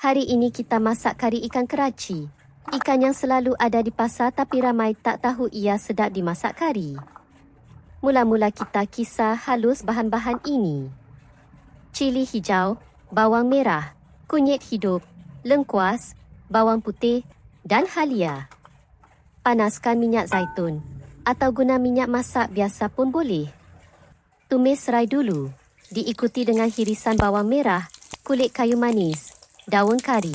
Hari ini kita masak kari ikan keraci. Ikan yang selalu ada di pasar tapi ramai tak tahu ia sedap dimasak kari. Mula-mula kita kisah halus bahan-bahan ini. Cili hijau, bawang merah, kunyit hidup, lengkuas, bawang putih dan halia. Panaskan minyak zaitun atau guna minyak masak biasa pun boleh. Tumis serai dulu, diikuti dengan hirisan bawang merah, kulit kayu manis, daun kari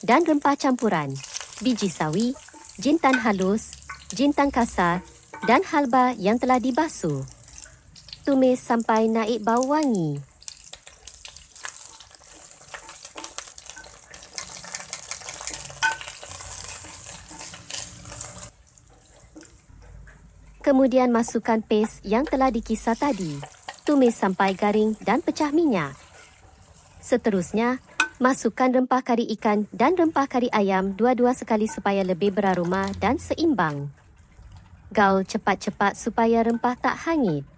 dan rempah campuran, biji sawi, jintan halus, jintan kasar dan halba yang telah dibasuh. Tumis sampai naik bau wangi. Kemudian masukkan paste yang telah dikisar tadi. Tumis sampai garing dan pecah minyak. Seterusnya, Masukkan rempah kari ikan dan rempah kari ayam dua-dua sekali supaya lebih beraroma dan seimbang. Gaul cepat-cepat supaya rempah tak hangit.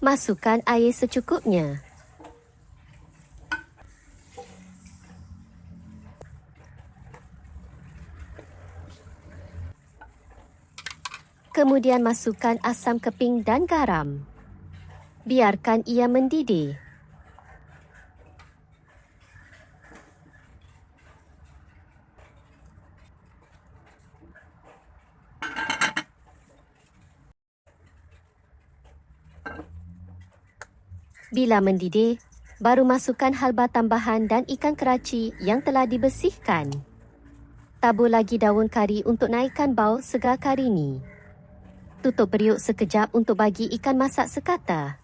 Masukkan air secukupnya. Kemudian masukkan asam keping dan garam. Biarkan ia mendidih. Bila mendidih, baru masukkan halba tambahan dan ikan keraci yang telah dibersihkan. Tabur lagi daun kari untuk naikkan bau segar kari ini. Tutup periuk sekejap untuk bagi ikan masak sekata.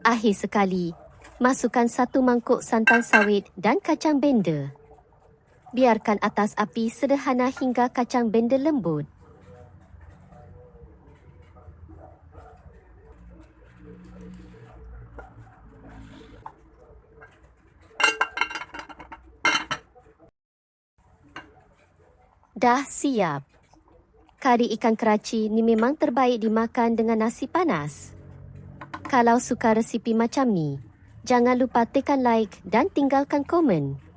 Akhir sekali, masukkan satu mangkuk santan sawit dan kacang bender. Biarkan atas api sederhana hingga kacang benda lembut. Dah siap. Kari ikan keraci ni memang terbaik dimakan dengan nasi panas. Kalau suka resipi macam ni, jangan lupa tekan like dan tinggalkan komen.